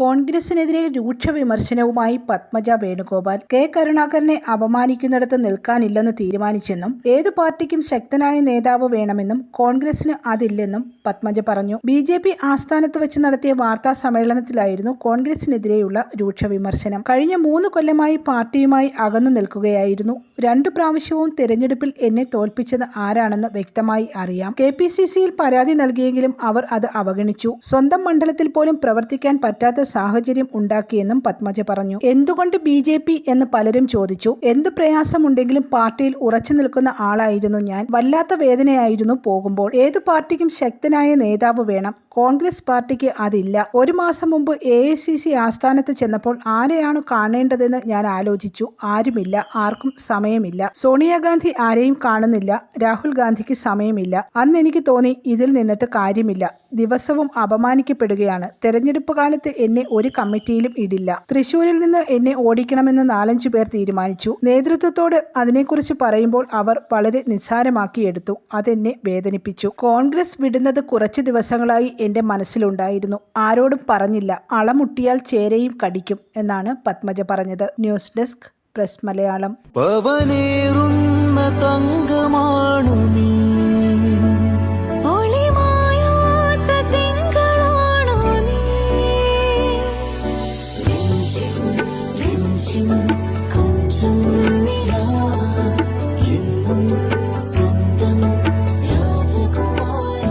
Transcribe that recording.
കോൺഗ്രസിനെതിരെ രൂക്ഷ വിമർശനവുമായി പത്മജ വേണുഗോപാൽ. കെ. കരുണാകരനെ അപമാനിക്കുന്നിടത്ത് നിൽക്കാനില്ലെന്ന് തീരുമാനിച്ചെന്നും ഏത് പാർട്ടിക്കും ശക്തനായ നേതാവ് വേണമെന്നും കോൺഗ്രസിന് അതില്ലെന്നും പത്മജ പറഞ്ഞു. ബി ജെ പി ആസ്ഥാനത്ത് വെച്ച് നടത്തിയ വാർത്താ സമ്മേളനത്തിലായിരുന്നു കോൺഗ്രസിനെതിരെയുള്ള രൂക്ഷ വിമർശനം. കഴിഞ്ഞ മൂന്ന് കൊല്ലമായി പാർട്ടിയുമായി അകന്നു നിൽക്കുകയായിരുന്നു. രണ്ടു പ്രാവശ്യവും തെരഞ്ഞെടുപ്പിൽ എന്നെ തോൽപ്പിച്ചത് ആരാണെന്ന് വ്യക്തമായി അറിയാം. കെ പി സി സിയിൽ പരാതി നൽകിയെങ്കിലും അവർ അത് അവഗണിച്ചു. സ്വന്തം മണ്ഡലത്തിൽ പോലും പ്രവർത്തിക്കാൻ പറ്റാത്ത സാഹചര്യം ഉണ്ടാക്കിയെന്നും പത്മജ പറഞ്ഞു. എന്തുകൊണ്ട് ബി ജെ പി എന്ന് പലരും ചോദിച്ചു. എന്ത് പ്രയാസമുണ്ടെങ്കിലും പാർട്ടിയിൽ ഉറച്ചു നിൽക്കുന്ന ആളായിരുന്നു ഞാൻ. വല്ലാത്ത വേദനയായിരുന്നു പോകുമ്പോൾ. ഏത് പാർട്ടിക്കും ശക്തനായ നേതാവ് വേണം. കോൺഗ്രസ് പാർട്ടിക്ക് അതില്ല. ഒരു മാസം മുമ്പ് എ ഐ സി സി ആസ്ഥാനത്ത് ചെന്നപ്പോൾ ആരെയാണ് കാണേണ്ടതെന്ന് ഞാൻ ആലോചിച്ചു. ആരുമില്ല. ആർക്കും സമയമില്ല. സോണിയാഗാന്ധി ആരെയും കാണുന്നില്ല. രാഹുൽ ഗാന്ധിക്ക് സമയമില്ല. അന്ന് എനിക്ക് തോന്നി ഇതിൽ നിന്നിട്ട് കാര്യമില്ല. ദിവസവും അപമാനിക്കപ്പെടുകയാണ്. തെരഞ്ഞെടുപ്പ് കാലത്ത് എന്നെ ഒരു കമ്മിറ്റിയിലും ഇടില്ല. തൃശൂരിൽ നിന്ന് എന്നെ ഓടിക്കണമെന്ന് നാലഞ്ചു പേർ തീരുമാനിച്ചു. നേതൃത്വത്തോട് അതിനെക്കുറിച്ച് പറയുമ്പോൾ അവർ വളരെ നിസ്സാരമാക്കി എടുത്തു. അതെന്നെ വേദനിപ്പിച്ചു. കോൺഗ്രസ് വിടുന്നത് കുറച്ച് ദിവസങ്ങളായി എന്റെ മനസ്സിലുണ്ടായിരുന്നു. ആരോടും പറഞ്ഞില്ല. അളമുട്ടിയാൽ ചേരയും കടിക്കും എന്നാണ് പത്മജ പറഞ്ഞത്. News desk press Malayalam.